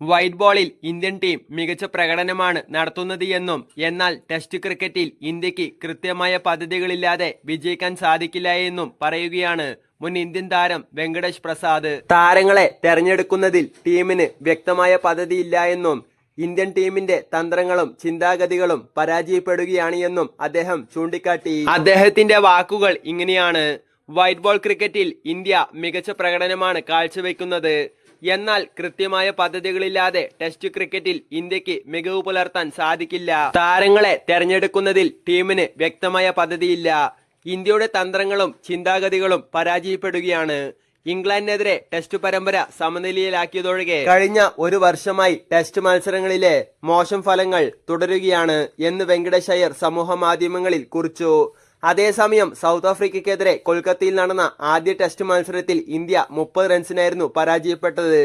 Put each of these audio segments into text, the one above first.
White ബോളിൽ Indian team മികച്ച പ്രകടനമാണ് നടത്തുന്നത് എന്നും എന്നാൽ ടെസ്റ്റ് ക്രിക്കറ്റിൽ ഇന്ത്യയ്ക്ക് കൃത്യമായ പദ്ധതികളില്ലാതെ വിജയിക്കാൻ സാധിക്കില്ല എന്നും പറയുകയാണ് മുൻ ഇന്ത്യൻ താരം വെങ്കടേഷ് പ്രസാദ്. താരങ്ങളെ തെരഞ്ഞെടുക്കുന്നതിൽ ടീമിന് വ്യക്തമായ പദ്ധതിയില്ല എന്നും ഇന്ത്യൻ ടീമിന്റെ തന്ത്രങ്ങളും ചിന്താഗതികളും പരാജയപ്പെടുകയാണ് എന്നും അദ്ദേഹം ചൂണ്ടിക്കാട്ടി. അദ്ദേഹത്തിന്റെ വാക്കുകൾ ഇങ്ങനെയാണ്. വൈറ്റ് ബോൾ ക്രിക്കറ്റിൽ ഇന്ത്യ മികച്ച പ്രകടനമാണ് കാഴ്ചവെക്കുന്നത്. എന്നാൽ കൃത്യമായ പദ്ധതികളില്ലാതെ ടെസ്റ്റ് ക്രിക്കറ്റിൽ ഇന്ത്യയ്ക്ക് മികവ് പുലർത്താൻ സാധിക്കില്ല. താരങ്ങളെ തെരഞ്ഞെടുക്കുന്നതിൽ ടീമിന് വ്യക്തമായ പദ്ധതിയില്ല. ഇന്ത്യയുടെ തന്ത്രങ്ങളും ചിന്താഗതികളും പരാജയപ്പെടുകയാണ്. ഇംഗ്ലണ്ടിനെതിരെ ടെസ്റ്റ് പരമ്പര സമനിലയിലാക്കിയതൊഴികെ കഴിഞ്ഞ ഒരു വർഷമായി ടെസ്റ്റ് മത്സരങ്ങളിലെ മോശം ഫലങ്ങൾ തുടരുകയാണ് എന്ന് അയ്യർ സമൂഹ മാധ്യമങ്ങളിൽ കുറിച്ചു. അതേസമയം സൗത്ത് ആഫ്രിക്കയ്ക്കെതിരെ കൊൽക്കത്തയിൽ നടന്ന ആദ്യ ടെസ്റ്റ് മത്സരത്തിൽ ഇന്ത്യ മുപ്പത് റൺസിനായിരുന്നു പരാജയപ്പെട്ടത്.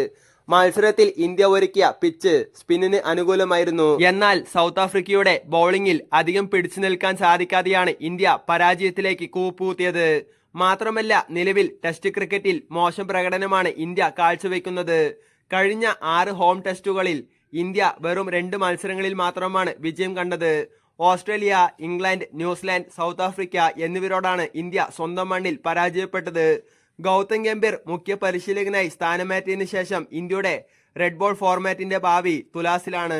മത്സരത്തിൽ ഇന്ത്യ ഒരുക്കിയ പിച്ച് സ്പിന്നിന് അനുകൂലമായിരുന്നു. എന്നാൽ സൗത്ത് ആഫ്രിക്കയുടെ ബൗളിംഗിൽ അധികം പിടിച്ചു നിൽക്കാൻ സാധിക്കാതെയാണ് ഇന്ത്യ പരാജയത്തിലേക്ക് കൂപ്പൂത്തിയത് മാത്രമല്ല നിലവിൽ ടെസ്റ്റ് ക്രിക്കറ്റിൽ മോശം പ്രകടനമാണ് ഇന്ത്യ കാഴ്ചവെക്കുന്നത്. കഴിഞ്ഞ ആറ് ഹോം ടെസ്റ്റുകളിൽ ഇന്ത്യ വെറും രണ്ട് മത്സരങ്ങളിൽ മാത്രമാണ് വിജയം കണ്ടത്. Australia England New Zealand South Africa എന്നിവരോടാണ് India സ്വന്തം മണ്ണിൽ പരാജയപ്പെട്ടത്. ഗൗതം ഗംഭീർ മുഖ്യ പരിശീലകനായി സ്ഥാനമേറ്റതിനു ശേഷം ഇന്ത്യയുടെ റെഡ് ബോൾ ഫോർമാറ്റിന്റെ ഭാവി തുലാസിലാണ്.